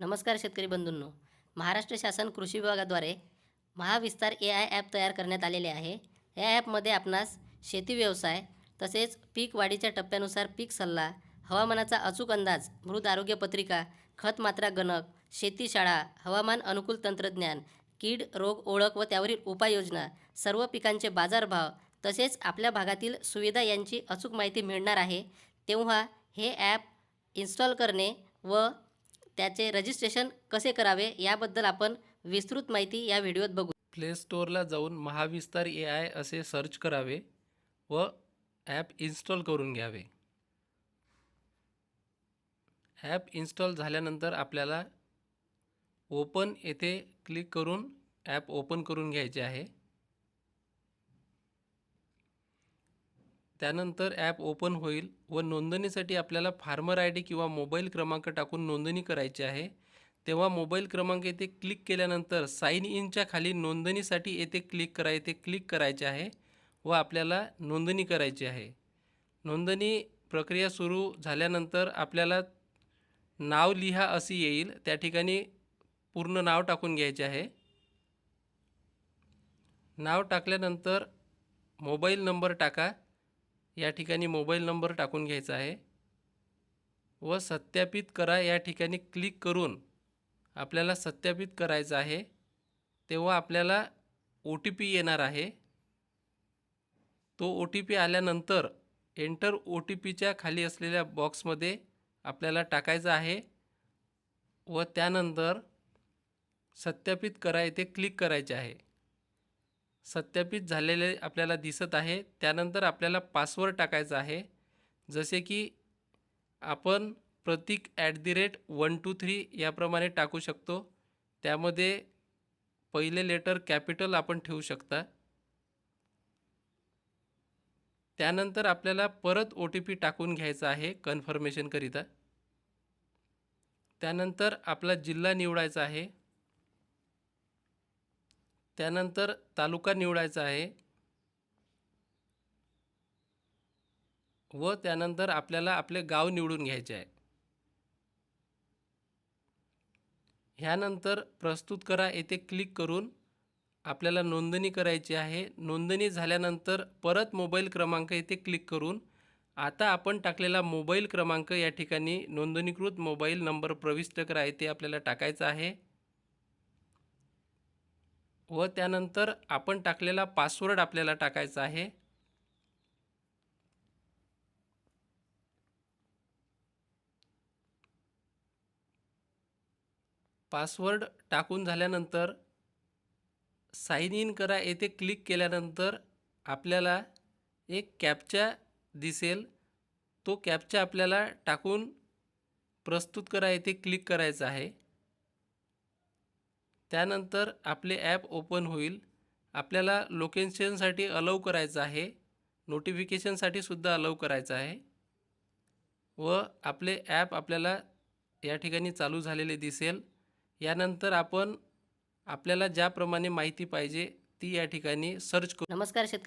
नमस्कार शेतकरी बंधूंनो. महाराष्ट्र शासन कृषी विभागाद्वारे महाविस्तार ए आय ॲप तयार करण्यात आलेले आहे. या ॲपमध्ये आपणास शेती व्यवसाय तसेच पीक वाढीच्या टप्प्यानुसार पीक सल्ला हवामानाचा अचूक अंदाज मृद आरोग्य पत्रिका खत मात्रा गणक शेतीशाळा हवामान अनुकूल तंत्रज्ञान कीड रोग ओळख व त्यावरील उपाययोजना सर्व पिकांचे बाजारभाव तसेच आपल्या भागातील सुविधा यांची अचूक माहिती मिळणार आहे. तेव्हा हे ॲप इन्स्टॉल करणे व त्याचे रजिस्ट्रेशन कसे करावे याबद्दल आपण विस्तृत माहिती या व्हिडिओत बघू. प्ले स्टोअरला जाऊन महाविस्तार ए आय असे सर्च करावे व ॲप इन्स्टॉल करून घ्यावे. ॲप इन्स्टॉल झाल्यानंतर आपल्याला ओपन येथे क्लिक करून ॲप ओपन करून घ्यायचे आहे. त्यानंतर ॲप ओपन होईल व नोंदणीसाठी आपल्याला फार्मर आय डी किंवा मोबाईल क्रमांक टाकून नोंदणी करायची आहे. तेव्हा मोबाईल क्रमांक येथे क्लिक केल्यानंतर साईन इनच्या खाली नोंदणीसाठी येथे क्लिक करा येथे क्लिक करायचे आहे व आपल्याला नोंदणी करायची आहे. नोंदणी प्रक्रिया सुरू झाल्यानंतर आपल्याला नाव लिहा असे येईल. त्या ठिकाणी पूर्ण नाव टाकून घ्यायचे आहे. नाव टाकल्यानंतर मोबाईल नंबर टाका. या ठिकाणी मोबाईल नंबर टाकून घ्यायचा आहे व सत्यापित करा या ठिकाणी क्लिक करून आपल्याला सत्यापित करायचं आहे. तेव्हा आपल्याला ओ टी पी येणार आहे. तो ओ टी पी आल्यानंतर एंटर ओ टी पीच्या खाली असलेल्या बॉक्समध्ये आपल्याला टाकायचं आहे व त्यानंतर सत्यापित करा येथे क्लिक करायचे आहे. सत्यापित झालेले आपल्याला दिसत आहे. त्यानंतर आपल्याला पासवर्ड टाकायचा आहे. जसे की आपण Pratik at the rate one two three याप्रमाणे टाकू शकतो. त्यामध्ये पहिले लेटर कॅपिटल आपण ठेवू शकता. त्यानंतर आपल्याला परत ओ टी पी टाकून घ्यायचा आहे कन्फर्मेशनकरिता त्यानंतर आपला जिल्हा निवडायचा आहे. त्यानंतर तालुका निवडायचा आहे. व त्यानंतर आपल्याला आपले गाव निवडून घ्यायचे आहे. ह्यानंतर प्रस्तुत करा येथे क्लिक करून आपल्याला नोंदणी करायची आहे. नोंदणी झाल्यानंतर परत मोबाईल क्रमांक येथे क्लिक करून आता आपण टाकलेला मोबाईल क्रमांक या ठिकाणी नोंदणीकृत मोबाईल नंबर प्रविष्ट करा येथे आपल्याला टाकायचा आहे. व त्यानंतर आपण टाकलेला पासवर्ड आपल्याला टाकायचा आहे. पासवर्ड टाकून झाल्यानंतर साइन इन करा. येथे क्लिक केल्यानंतर आपल्याला एक कॅपचा दिसेल. तो कॅपचा आपल्याला टाकून प्रस्तुत करा. येथे क्लिक करायचं आहे. त्यानंतर आपले ॲप ओपन होईल. आपल्याला लोकेशनसाठी अलाव करायचं आहे. नोटिफिकेशनसाठी सुद्धा अलाव करायचं आहे. व आपले ॲप आपल्याला या ठिकाणी चालू झालेले दिसेल. यानंतर आपण आपल्याला ज्याप्रमाणे माहिती पाहिजे ती या ठिकाणी सर्च करू. नमस्कार शेतकरी